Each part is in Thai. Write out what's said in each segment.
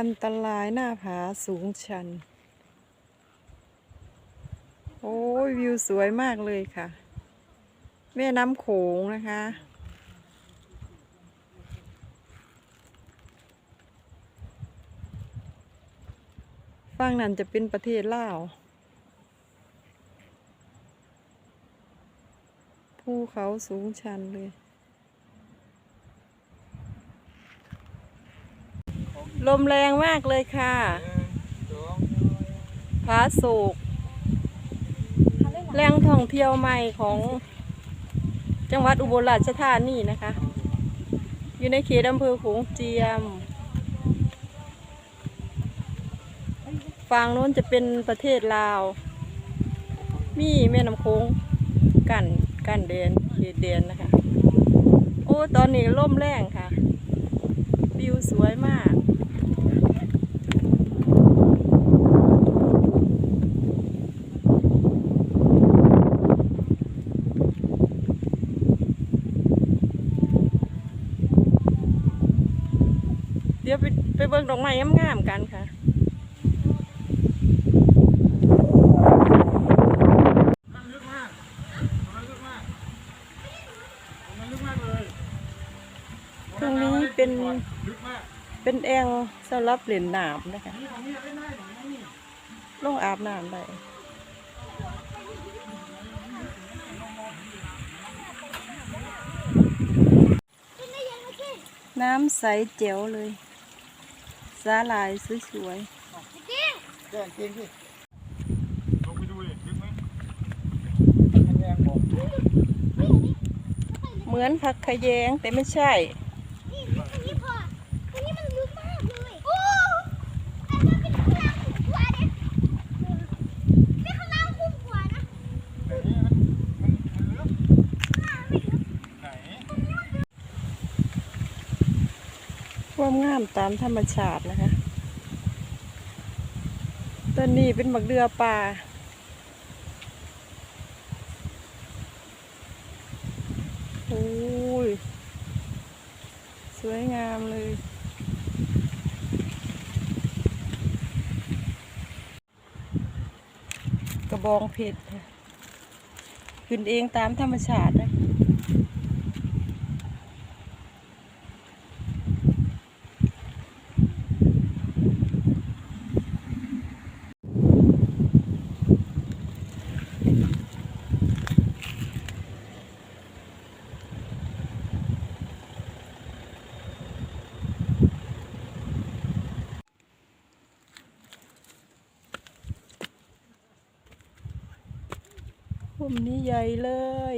อันตรายหน้าผาสูงชัน โอ้ยวิวสวยมากเลยค่ะ แม่น้ำโขงนะคะ ฝั่งนั้นจะเป็นประเทศลาว ภูเขาสูงชันเลย ลมแรงมากเลยค่ะผาโศกแหล่งท่องเที่ยวใหม่ของจังหวัดอุบลราชธานีนะคะ อยู่ในเขตอำเภอโขงเจียมฝั่งโน้นจะเป็นประเทศลาว มีแม่น้ำโขงกันกันเดนเขตเดนนะคะ โอ้ ตอนนี้ล่มแรงค่ะ วิวสวยมาก ดี๋ยวไปไปเบิ่งดอกไม้งามๆกันค่ะ มันลึกมากมันลึกมากมันลึกมากเลยตรงนี้เป็น ลึกมากเป็นแองสำหรับเล่นน้ำนะคะนี่ของนี่เล่นได้หน่อยนะนี่ลงอาบน้ำได้น้ำใสเจ๋วเลย สาลายสวยแจ้งเกงสิลงไปดูดิลึกไหมอันแรงบอก ๆเหมือนผักขะแยงแต่ไม่ใช่ นี่นี่พ่อตรงนี้มันลึกมากเลย โอ้อันนั้นเป็นข้างล่างคุ้มกว่าเนี่ยนี่ข้างล่างคุ้มกว่านะ ไหนมันมันมันลึก ข้างล่างไม่ลึก ไหน ความงามตามธรรมชาตินะคะ ต้นนี้เป็นบักเดือป่าโอ้ย สวยงามเลย กระบองเพชรขึ้นเองตามธรรมชาตินะ มนี้ใหญ่เลย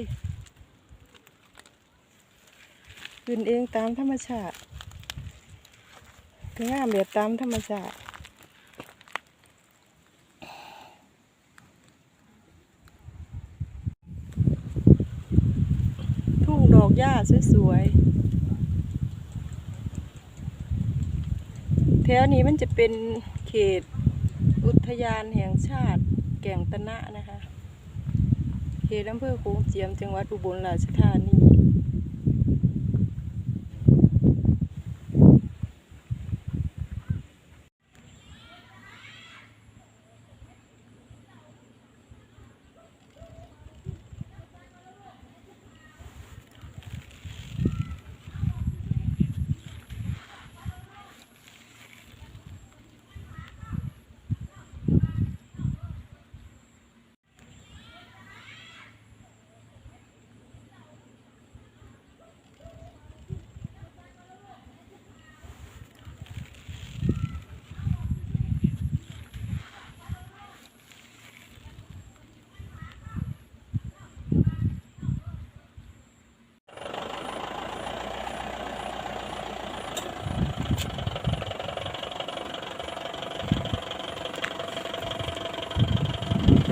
ขึ้นเองตามธรรมชาติคืองามแบบตามธรรมชาติทุ่งดอกหญ้าสวยๆ แถวนี้มันจะเป็นเขตอุทยานแห่งชาติแก่งตะนะนะ เขตอำเภอโขงเจียมจังหวัดอุบลราชธานี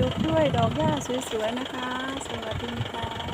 ยกด้วยดอกหญ้าสวยๆนะคะ สวัสดีค่ะ